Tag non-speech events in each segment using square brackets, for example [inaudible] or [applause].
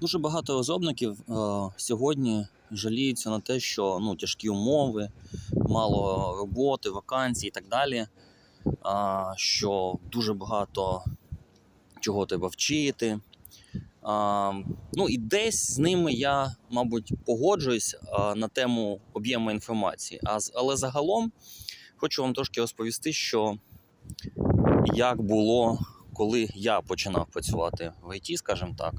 Дуже багато розробників е, сьогодні жаліються на те, що ну, тяжкі умови, мало роботи, вакансій і так далі. А, що дуже багато чого треба вчити. А, ну і десь з ними я, мабуть, погоджуюсь а, на тему об'єму інформації. А, але загалом хочу вам трошки розповісти, що як було, коли я починав працювати в ІТ, скажімо так,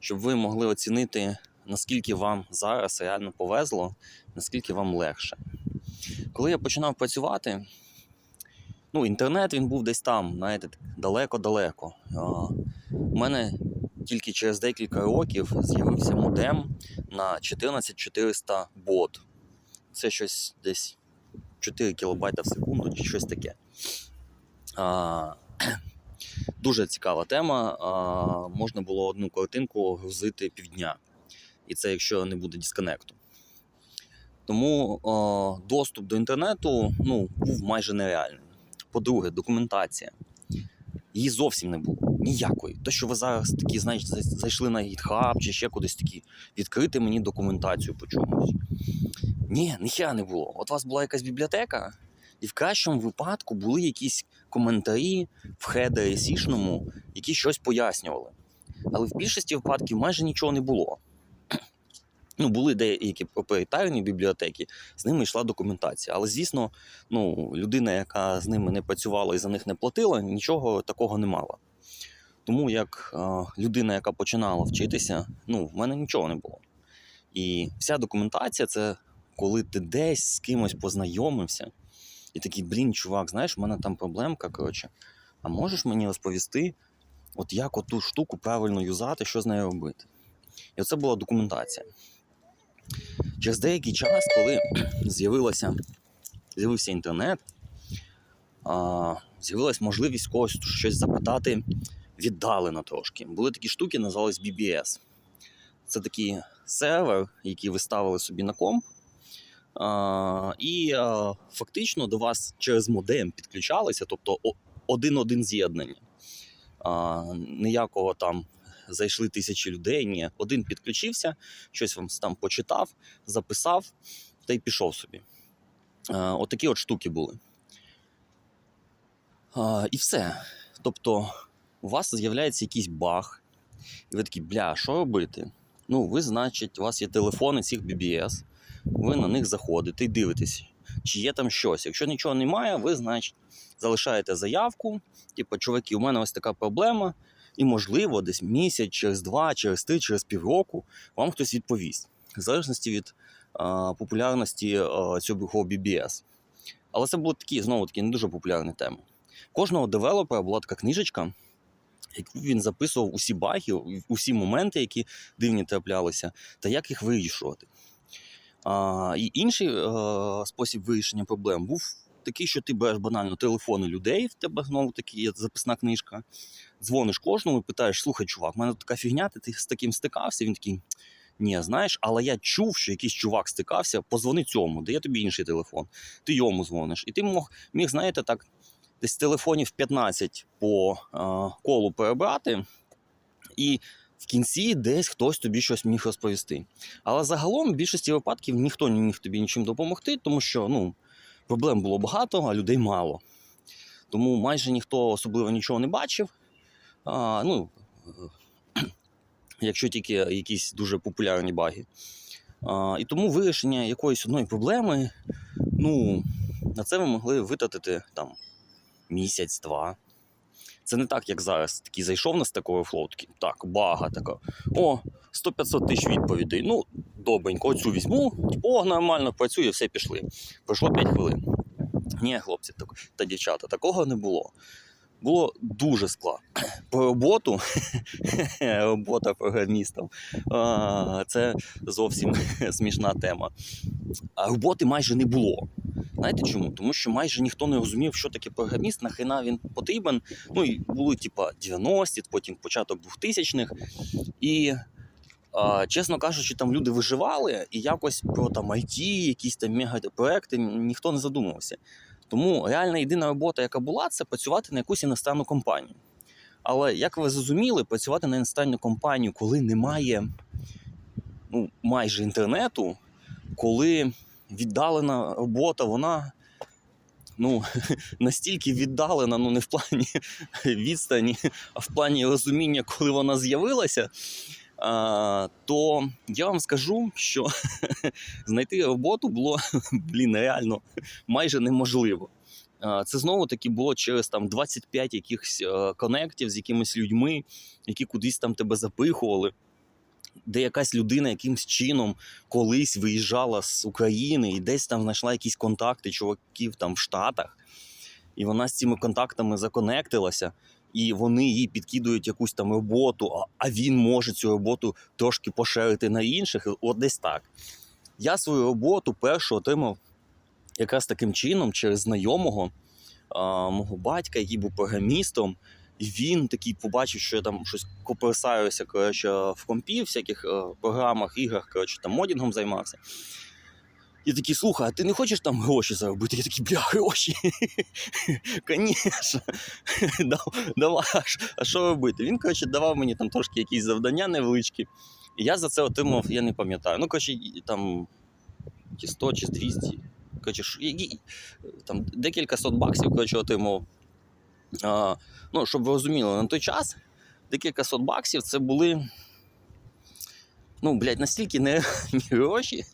щоб ви могли оцінити, наскільки вам зараз реально повезло, наскільки вам легше. Коли я починав працювати, ну, інтернет він був десь там, знаєте, далеко-далеко. У мене тільки через декілька років з'явився модем на 14400 бот. Це щось десь 4 кБ в секунду чи щось таке. А, дуже цікава тема. Можна було одну картинку грузити півдня. І це якщо не буде дисконекту. Тому доступ до інтернету ну, був майже нереальним. По-друге, документація. Її зовсім не було. Ніякої. Те, що ви зараз такі, знаєте, зайшли на GitHub чи ще кудись такі, відкрити мені документацію по чомусь. Ні, ніхера не було. От у вас була якась бібліотека, і в кращому випадку були якісь коментарі в хедері які щось пояснювали. Але в більшості випадків майже нічого не було. Ну, були деякі проприєтарні бібліотеки, з ними йшла документація. Але, звісно, ну, людина, яка з ними не працювала і за них не платила, нічого такого не мала. Тому як е, людина, яка починала вчитися, ну, в мене нічого не було. І вся документація це коли ти десь з кимось познайомився, і такий, блін, чувак, знаєш, в мене там проблемка, коротше. А можеш мені розповісти, от як оту штуку правильно юзати, що з нею робити? І оце була документація. Через деякий час, коли [clears throat] з'явилося, з'явився інтернет, а, з'явилась можливість когось щось запитати віддалено трошки. Були такі штуки, називались BBS. Це такий сервер, який ви ставили собі на комп. І а, фактично до вас через модем підключалися, тобто один-один з'єднання. Ніякого там зайшли тисячі людей. Ні, один підключився, щось вам там почитав, записав та й пішов собі. Отакі от штуки були. І все. Тобто, у вас з'являється якийсь баг, і ви такі, бля, що робити? Ну, ви, значить, у вас є телефони цих BBS, ви на них заходите і дивитесь, чи є там щось. Якщо нічого немає, ви, значить, залишаєте заявку, типу, чуваки, у мене ось така проблема, і, можливо, десь місяць, через два, через три, через півроку вам хтось відповість, в залежності від а, популярності а, цього BBS. Але це були такі, знову таки, не дуже популярні теми. Кожного девелопера була така книжечка, яку він записував усі баги, усі моменти, які дивні траплялися, та як їх вирішувати. А, і інший е, спосіб вирішення проблем був такий, що ти береш банально телефони людей, в тебе знову таки є записна книжка, дзвониш кожному і питаєш: слухай, чувак, в мене така фігня, ти з таким стикався. Він такий. Ні, знаєш, але я чув, що якийсь чувак стикався, позвони цьому, дає тобі інший телефон. Ти йому дзвониш. І ти мог, міг, знаєте, так, десь телефонів 15 по е, колу перебрати, і в кінці десь хтось тобі щось міг розповісти. Але загалом в більшості випадків ніхто не міг тобі нічим допомогти, тому що ну, проблем було багато, а людей мало. Тому майже ніхто особливо нічого не бачив. А, ну, е, [clears throat] якщо тільки якісь дуже популярні баги. А, і тому вирішення якоїсь одної проблеми, ну, на це ви могли витратити там місяць-два. Це не так, як зараз. Такий зайшов на стаковий флоу, такий, так, бага така. О, 100-500 тисяч відповідей. Ну, добренько, оцю візьму, о, нормально працює, все пішли. Пройшло 5 хвилин. Ні, хлопці так, та дівчата, такого не було. Було дуже складно. [clears throat] Про роботу, [laughs] робота програмістом, це зовсім [laughs] смішна тема. А роботи майже не було. Знаєте чому? Тому що майже ніхто не розумів, що таке програміст, нахрена він потрібен. Ну і були, типа, 90-ті, потім початок 2000-х. І, а, чесно кажучи, там люди виживали, і якось про там IT, якісь там мегапроекти ніхто не задумувався. Тому реальна єдина робота, яка була, це працювати на якусь іностранну компанію. Але як ви зрозуміли, працювати на інстантну компанію, коли немає ну, майже інтернету, коли віддалена робота, вона ну, [laughs] настільки віддалена, ну не в плані [laughs] відстані, а в плані розуміння, коли вона з'явилася, то я вам скажу, що [laughs] знайти роботу було блін, реально майже неможливо. Це знову таки було через там 25 якихось е, конектів з якимись людьми, які кудись там тебе запихували. Де якась людина якимсь чином колись виїжджала з України і десь там знайшла якісь контакти чуваків там в Штатах, і вона з цими контактами законектилася, і вони їй підкидують якусь там роботу, а- він може цю роботу трошки поширити на інших. От десь так. Я свою роботу першу отримав якраз таким чином через знайомого а, мого батька, який був програмістом. Він такий побачив, що я там щось коперсаюся коротше, в компі, в всяких е, програмах, іграх, коротше, там модінгом займався. І такий, слухай, а ти не хочеш там гроші заробити? Я такий, бля, гроші. [laughs] Звісно. [laughs] Давай, а що- робити? Він, коротше, давав мені там трошки якісь завдання невеличкі. І я за це отримав, я не пам'ятаю. Ну, коротше, там чи 100, чи 200. Коротше, там декілька сот баксів, коротше, отримав. Ну, щоб ви розуміли, на той час декілька сот баксів це були. Ну, блядь, настільки не [laughs] гроші,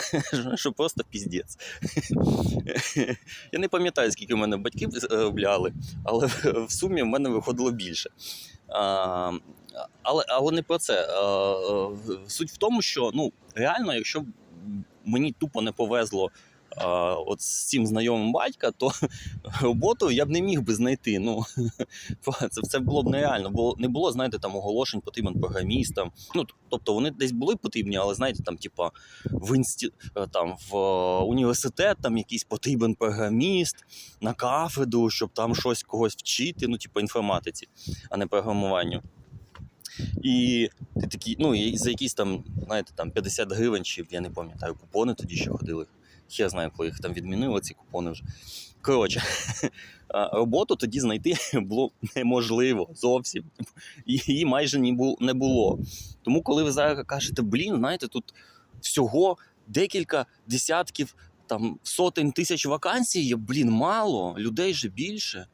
[laughs] що просто піздець. Я не пам'ятаю, скільки в мене батьки заробляли, але в сумі в мене виходило більше. А, але, але не про це. А, а, Суть в тому, що ну, реально, якщо мені тупо не повезло от з цим знайомим батька, то [laughs] роботу я б не міг би знайти. Ну, [laughs] це, це було б нереально, бо не було, знаєте, там оголошень потрібен програмістам. Ну, тобто вони десь були потрібні, але знаєте, там, типа, в інсті... е, там, в е, університет там якийсь потрібен програміст на кафедру, щоб там щось когось вчити, ну, типу, інформатиці, а не програмуванню. І ти такий, ну, і за якісь там, знаєте, там 50 гривень, чи я не пам'ятаю, купони тоді ще ходили. Я знаю, коли їх там відмінили, ці купони вже. Коротше, [laughs] роботу тоді знайти [laughs] було неможливо зовсім. Її майже не було. Тому, коли ви зараз кажете, блін, знаєте, тут всього декілька десятків, там сотень тисяч вакансій є, блін, мало, людей же більше.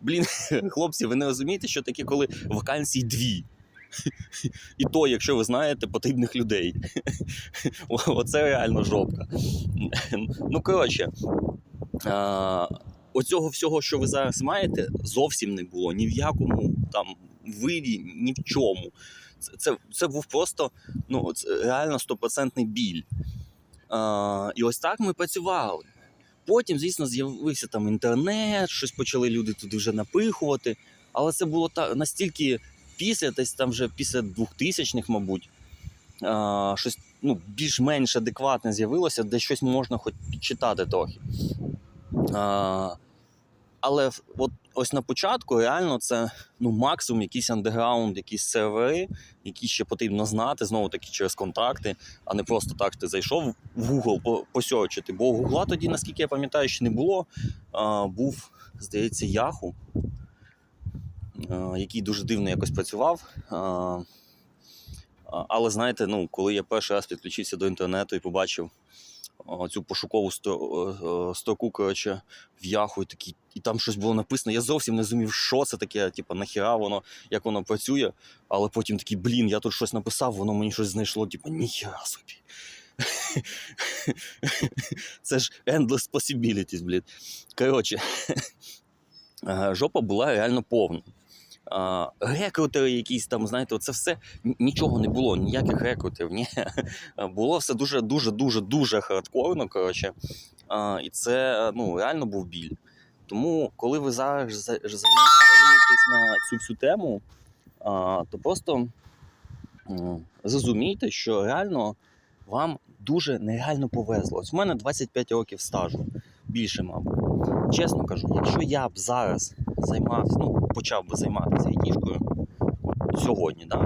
Блін, [laughs] хлопці, ви не розумієте, що таке, коли вакансій дві. І то, якщо ви знаєте потрібних людей. Оце реально жопка. Ну, коротше, оцього всього, що ви зараз маєте, зовсім не було ні в якому там виді, ні в чому. Це, це, це був просто ну, реально стопроцентний біль. А, і ось так ми працювали. Потім, звісно, з'явився там інтернет, щось почали люди туди вже напихувати. Але це було та, настільки після, десь там вже після 2000-х, мабуть, щось ну, більш-менш адекватне з'явилося, де щось можна хоч підчитати трохи. Але от ось на початку реально це ну, максимум якийсь андеграунд, якісь сервери, які ще потрібно знати, знову таки через контакти, а не просто так ти зайшов в Google по- посьорчити. Бо Google тоді, наскільки я пам'ятаю, ще не було. А, був, здається, Yahoo, який дуже дивно якось працював. А, але знаєте, ну, коли я перший раз підключився до інтернету і побачив цю пошукову е, строку, коротше, в Яху, і, такі, і там щось було написано. Я зовсім не зрозумів, що це таке, типу, нахіра воно, як воно працює. Але потім такий, блін, я тут щось написав, воно мені щось знайшло, типу, ніхера собі. [laughs] Це ж endless possibilities, блін. Коротше, [laughs] е, жопа була реально повна. Рекрутери якісь там, знаєте, це все нічого не було, ніяких рекрутерів. Ні. [laughs] Було все дуже, дуже, дуже, дуже хардкорно. Коротше. І це ну, реально був біль. Тому, коли ви зараз заводитесь на цю всю тему, то просто зрозумійте, що реально вам дуже нереально повезло. Ось в мене 25 років стажу, більше, мабуть. Чесно кажу, якщо я б зараз займався, ну, почав би займатися айтішкою сьогодні, да,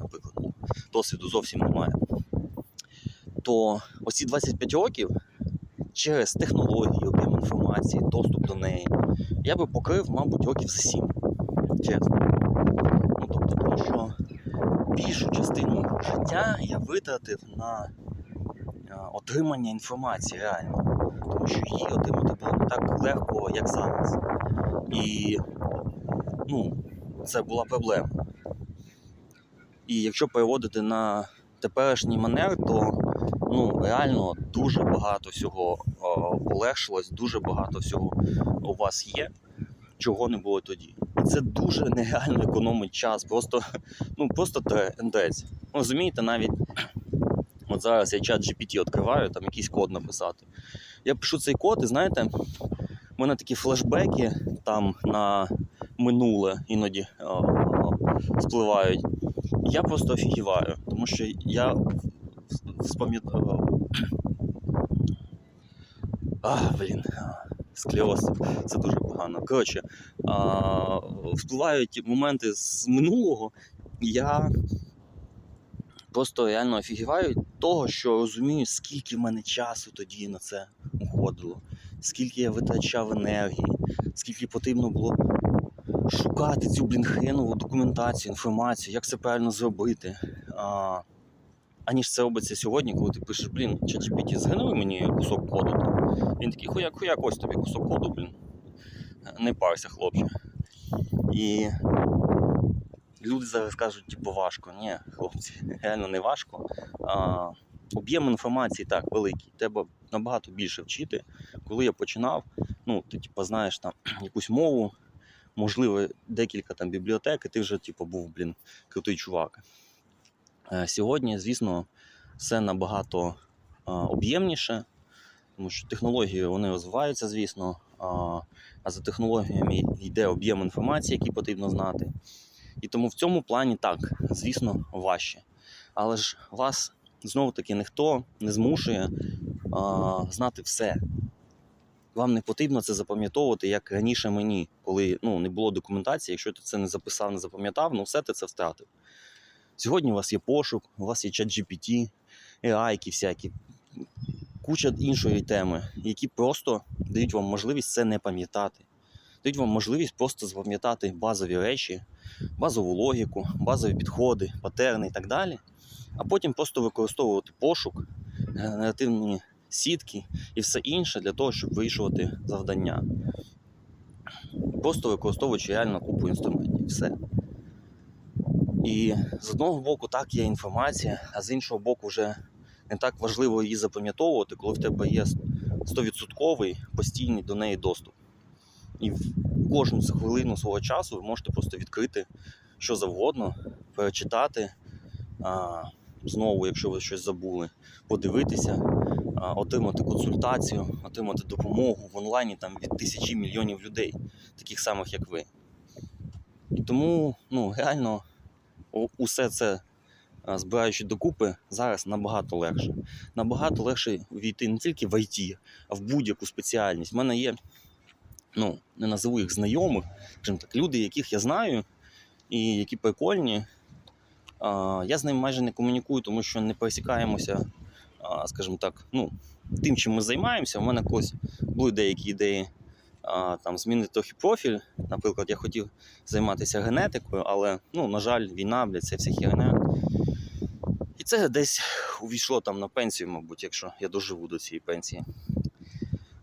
наприклад, ну, досвіду зовсім немає, то оці 25 років через технології, об'єм інформації, доступ до неї, я би покрив, мабуть, років за 7. Чесно. Ну, тобто, тому що більшу частину життя я витратив на отримання інформації реально. Тому що її отримати було не так легко, як зараз. І ну, це була проблема. І якщо переводити на теперішній манер, то ну, реально дуже багато всього о, полегшилось, дуже багато всього у вас є, чого не було тоді. І це дуже нереально економить час, просто, ну, просто трендець. Розумієте, навіть от зараз я чат GPT відкриваю, там якийсь код написати. Я пишу цей код, і знаєте, в мене такі флешбеки там на минуле іноді спливають. Я просто офігіваю, тому що я спам'ятаю. А, блін, склероз, це дуже погано. Коротше, а, впливають моменти з минулого, я просто реально офігіваю того, що розумію, скільки в мене часу тоді на це уходило, скільки я витрачав енергії, скільки потрібно було шукати цю блін хренову документацію, інформацію, як це правильно зробити. А, аніж це робиться сьогодні, коли ти пишеш, блін, ChatGPT, згенеруй мені кусок коду. Він такий, хуяк, хуяк, ось тобі кусок коду, блін. Не парся, хлопче. І люди зараз кажуть, типу, важко. Ні, хлопці, [laughs] реально не важко. А, об'єм інформації так великий. Треба набагато більше вчити. Коли я починав, ну, ти типу, знаєш там [clears throat] якусь мову, можливо, декілька там бібліотек, і ти вже типу, був, блін, крутий чувак. Е, Сьогодні, звісно, все набагато а, об'ємніше, тому що технології вони розвиваються, звісно. А, а за технологіями йде об'єм інформації, який потрібно знати. І тому в цьому плані так, звісно, важче. Але ж вас знову таки ніхто не змушує а, знати все. Вам не потрібно це запам'ятовувати, як раніше мені, коли ну, не було документації, якщо ти це не записав, не запам'ятав, ну все ти це втратив. Сьогодні у вас є пошук, у вас є чат GPT, AI всякі, куча іншої теми, які просто дають вам можливість це не пам'ятати. Дають вам можливість просто запам'ятати базові речі, базову логіку, базові підходи, патерни і так далі. А потім просто використовувати пошук, генеративні сітки і все інше для того, щоб вирішувати завдання. Просто використовуючи реально купу інструментів. Все. І з одного боку, так є інформація, а з іншого боку, вже не так важливо її запам'ятовувати, коли в тебе є 100% постійний до неї доступ. І в кожну хвилину свого часу ви можете просто відкрити що завгодно, перечитати, а, знову, якщо ви щось забули, подивитися, а, отримати консультацію, отримати допомогу в онлайні там, від тисячі мільйонів людей, таких самих як ви. І тому ну, реально усе це збираючи докупи, зараз набагато легше. Набагато легше війти не тільки в ІТ, а в будь-яку спеціальність. У мене є, ну, не назову їх знайомих, скажімо так, люди, яких я знаю, і які прикольні. Я з ними майже не комунікую, тому що не пересікаємося, скажімо так, ну, тим, чим ми займаємося. У мене колись були деякі ідеї там, змінити трохи профіль. Наприклад, я хотів займатися генетикою, але, ну, на жаль, війна, блядь, це вся херня. І це десь увійшло там на пенсію, мабуть, якщо я доживу до цієї пенсії.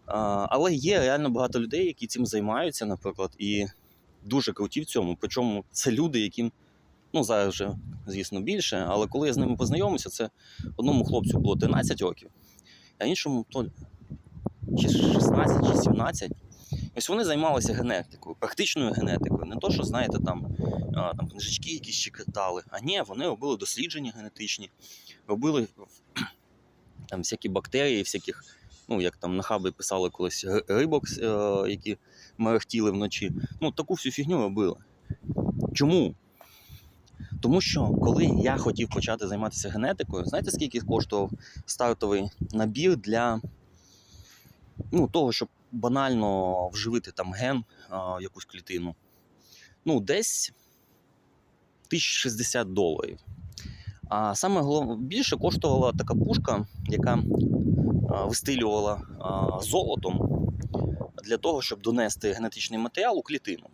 Але є реально багато людей, які цим займаються, наприклад, і дуже круті в цьому. Причому це люди, яким ну зараз вже, звісно, більше, але коли я з ними познайомився, це одному хлопцю було 13 років, а іншому то чи 16, чи 17. Ось вони займалися генетикою, практичною генетикою. Не то, що, знаєте, там, там книжечки якісь читали. А ні, вони робили дослідження генетичні, робили там всякі бактерії, всяких, ну, як там на хабі писали колись ри- рибок, е, які мерехтіли вночі. Ну, таку всю фігню робили. Чому? Тому що коли я хотів почати займатися генетикою, знаєте, скільки коштував стартовий набір для ну, того, щоб банально вживити там ген а, якусь клітину? Ну, десь 1060 доларів. А саме більше коштувала така пушка, яка вистилювала золотом для того, щоб донести генетичний матеріал у клітину.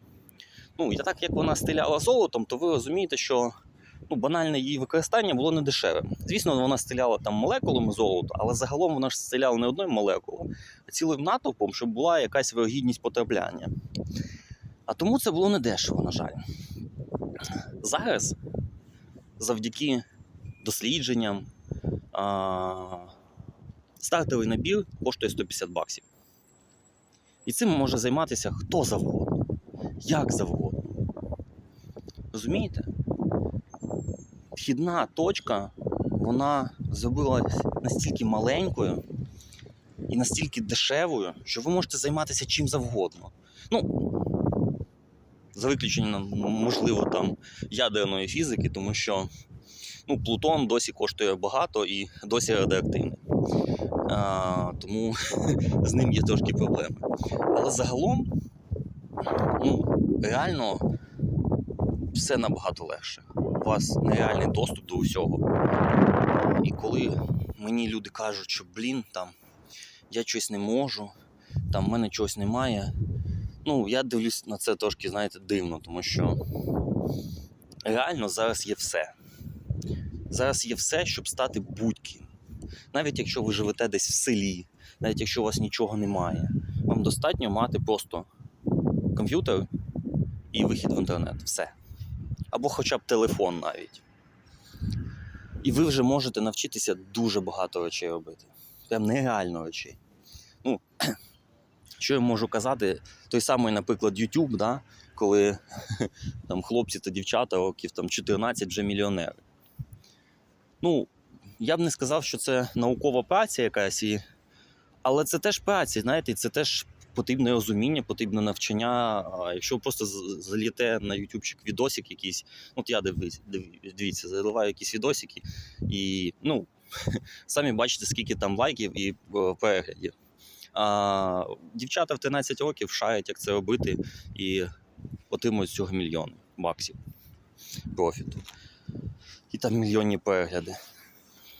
Ну, і так як вона стріляла золотом, то ви розумієте, що ну, банальне її використання було не дешеве. Звісно, вона стріляла там молекулами золота, але загалом вона ж стріляла не одною молекулою, а цілим натовпом, щоб була якась вирогідність потрапляння. А тому це було не дешево, на жаль. Зараз, завдяки дослідженням, стартовий набір коштує 150 баксів. І цим може займатися хто завгодно, як завгодно. Розумієте? Вхідна точка, вона зробилась настільки маленькою і настільки дешевою, що ви можете займатися чим завгодно. Ну, за виключенням, можливо, там ядерної фізики, тому що ну, Плутон досі коштує багато і досі радіоактивний. Тому [laughs] з ним є трошки проблеми. Але загалом, ну, реально все набагато легше. У вас нереальний доступ до усього. І коли мені люди кажуть, що блін, там я щось не можу, там в мене чогось немає. Ну, я дивлюсь на це трошки, знаєте, дивно, тому що реально зараз є все. Зараз є все, щоб стати будь-ким. Навіть якщо ви живете десь в селі, навіть якщо у вас нічого немає, вам достатньо мати просто комп'ютер і вихід в інтернет. Все. Або хоча б телефон навіть. І ви вже можете навчитися дуже багато речей робити. Прям нереально речей. Ну, [clears throat] що я можу казати, той самий, наприклад, YouTube, да, коли [laughs] там хлопці та дівчата років там 14 вже мільйонери. Ну, я б не сказав, що це наукова праця якась, і... але це теж праця, знаєте, це теж потрібне розуміння, потрібне навчання. А якщо просто з- залієте на ютубчик відосик якийсь, от я дивлюсь, дивіться, заливаю якісь відосики, і ну, [laughs] самі бачите, скільки там лайків і е, переглядів. А дівчата в 13 років шарять, як це робити, і отримують цього мільйони баксів профіту. І там мільйонні перегляди.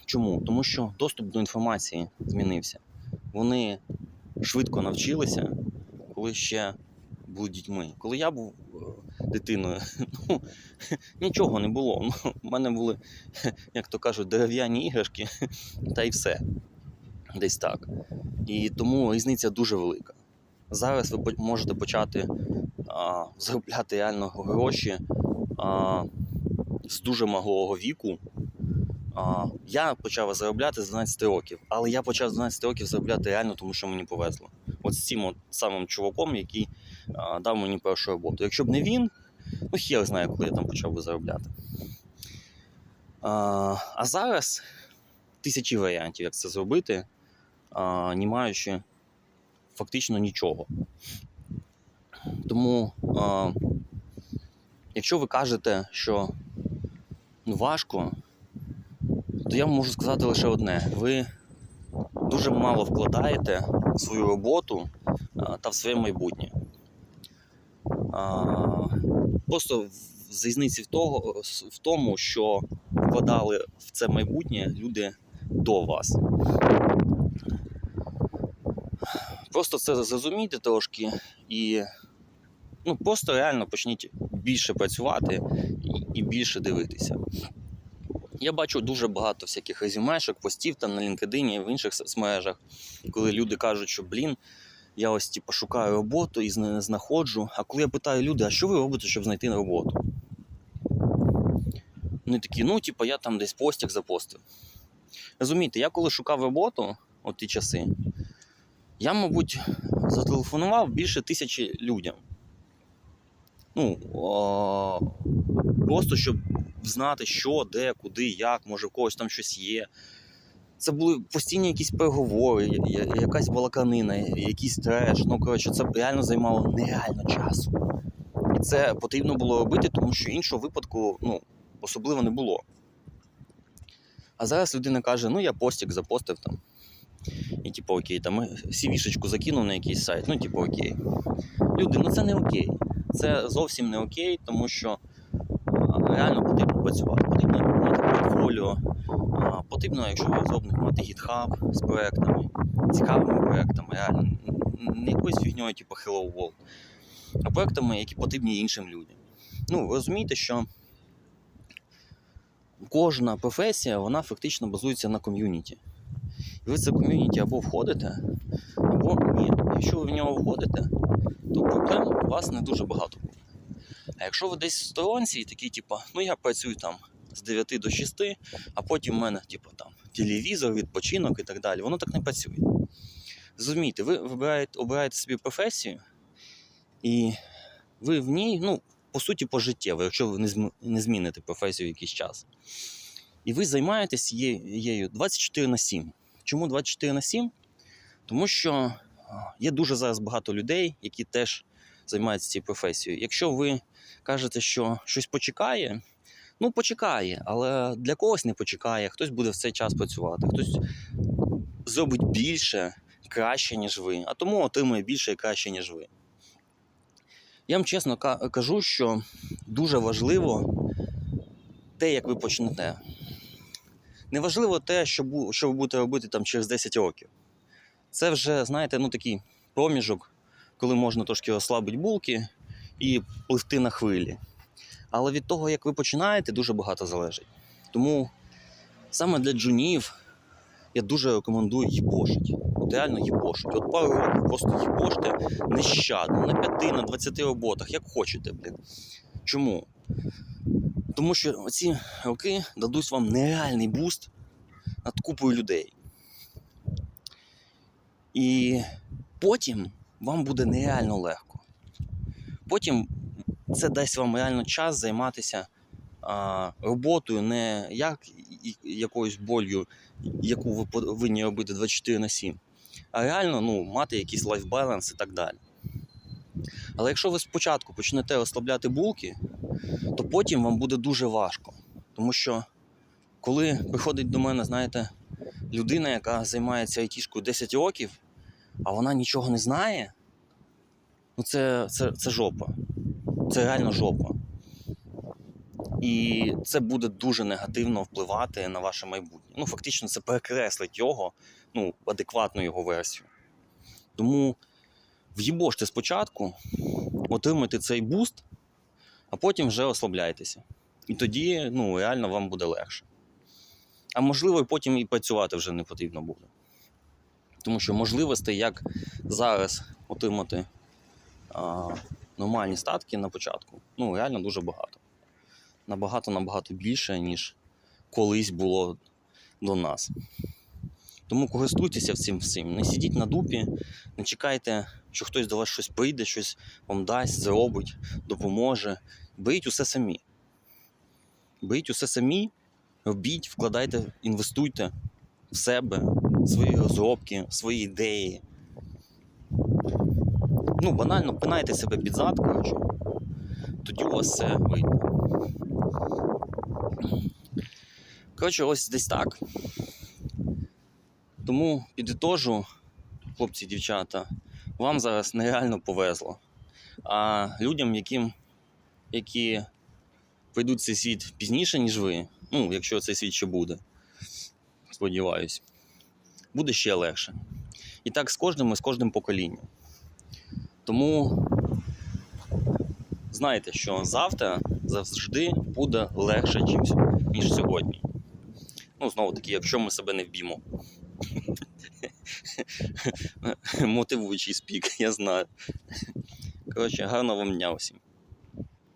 Чому? Тому що доступ до інформації змінився. Вони швидко навчилися, коли ще були дітьми. Коли я був е, дитиною, [laughs] ну, [laughs] нічого не було. Ну, у мене були, [laughs] як то кажуть, дерев'яні іграшки, та й все. Десь так. І тому різниця дуже велика. Зараз ви можете почати а, заробляти реально гроші а, з дуже малого віку. Я почав заробляти з 12 років, але я почав з 12 років заробляти реально, тому що мені повезло. От з цим от самим чуваком, який а, дав мені першу роботу. Якщо б не він, ну хер знає, коли я там почав би заробляти. А, а зараз тисячі варіантів, як це зробити, а, не маючи фактично нічого. Тому, а, якщо ви кажете, що ну, важко, то я можу сказати лише одне: ви дуже мало вкладаєте в свою роботу та в своє майбутнє. Просто в- з в, в тому, що вкладали в це майбутнє люди до вас. Просто це зрозумійте трошки і ну, просто реально почніть більше працювати і більше дивитися. Я бачу дуже багато всяких резюмешок, постів там на LinkedIn і в інших соцмережах, коли люди кажуть, що блін, я ось типу, шукаю роботу і не знаходжу. А коли я питаю люди, а що ви робите, щоб знайти роботу? Вони такі, ну, типу, я там десь постік запостив. Розумієте, я коли шукав роботу, от ті часи, я, мабуть, зателефонував більше тисячі людям. Ну, просто щоб знати, що, де, куди, як, може, в когось там щось є. Це були постійні якісь переговори, якась балаканина, якийсь треш. Ну, коротше, це реально займало нереально часу. І це потрібно було робити, тому що іншого випадку ну, особливо не було. А зараз людина каже: ну я постік запостив там. І типу окей, там сівішечку закинув на якийсь сайт, ну, типу, окей. Люди, ну це не окей. Це зовсім не окей, тому що реально потрібно працювати. Потрібно мати портфоліо, потрібно, якщо ви розробник, мати GitHub з проектами, цікавими проектами, реально. Не якоюсь фігньою, типу Hello World. а проектами, які потрібні іншим людям. Ну, розумієте, що кожна професія вона фактично базується на ком'юніті. І ви в це ком'юніті або входите, або ні. Якщо ви в нього входите, то проблем у вас не дуже багато буде. А якщо ви десь в сторонці і такий, типу, ну я працюю там з 9 до 6, а потім в мене, типу, там телевізор, відпочинок і так далі, воно так не працює. Зрозумійте, ви вибираєте, обираєте собі професію, і ви в ній, ну, по суті, пожиттєво, якщо ви не, зміните професію якийсь час. І ви займаєтесь її 24 на 7. Чому 24 на 7? Тому що є дуже зараз багато людей, які теж займаються цією професією. Якщо ви кажете, що щось почекає, ну почекає, але для когось не почекає, хтось буде в цей час працювати, хтось зробить більше, краще, ніж ви, а тому отримує більше і краще, ніж ви. Я вам чесно кажу, що дуже важливо те, як ви почнете. Не важливо те, що ви будете робити там через 10 років. Це вже, знаєте, ну такий проміжок, коли можна трошки розслабити булки і пливти на хвилі. Але від того, як ви починаєте, дуже багато залежить. Тому саме для джунів я дуже рекомендую їбошить. От реально їбошить. От пару років просто їбоште нещадно, на 5, на 20 роботах, як хочете, блін. Чому? Тому що ці роки дадуть вам нереальний буст над купою людей. І потім вам буде нереально легко. Потім це дасть вам реально час займатися а, роботою, не як якоюсь болью, яку ви повинні робити 24 на 7, а реально ну, мати якийсь лайфбаланс і так далі. Але якщо ви спочатку почнете розслабляти булки, то потім вам буде дуже важко. Тому що коли приходить до мене, знаєте, людина, яка займається айтішкою 10 років, а вона нічого не знає, ну це, це, це жопа. Це реально жопа. І це буде дуже негативно впливати на ваше майбутнє. Ну, фактично, це перекреслить його, ну, адекватну його версію. Тому в'їбоште спочатку, отримайте цей буст, а потім вже ослабляйтеся. І тоді ну, реально вам буде легше. А можливо, потім і працювати вже не потрібно буде. Тому що можливостей, як зараз отримати а, нормальні статки на початку, ну, реально дуже багато. Набагато-набагато більше, ніж колись було до нас. Тому користуйтеся всім всім. Не сидіть на дупі, не чекайте, що хтось до вас щось прийде, щось вам дасть, зробить, допоможе. Беріть усе самі. Беріть усе самі, робіть, вкладайте, інвестуйте в себе, в свої розробки, в свої ідеї. Ну, банально пинайте себе під зад, коротше. Тоді у вас все вийде. Коротше, ось десь так. Тому підітожу, хлопці, дівчата, вам зараз нереально повезло. А людям, яким, які прийдуть цей світ пізніше, ніж ви, ну, якщо цей світ ще буде, сподіваюсь, буде ще легше. І так з кожним і з кожним поколінням. Тому знайте, що завтра завжди буде легше, ніж сьогодні. Ну, знову таки, якщо ми себе не вб'ємо. [laughs] Мотивуючий спік, я знаю. Коротше, гарного вам дня усім.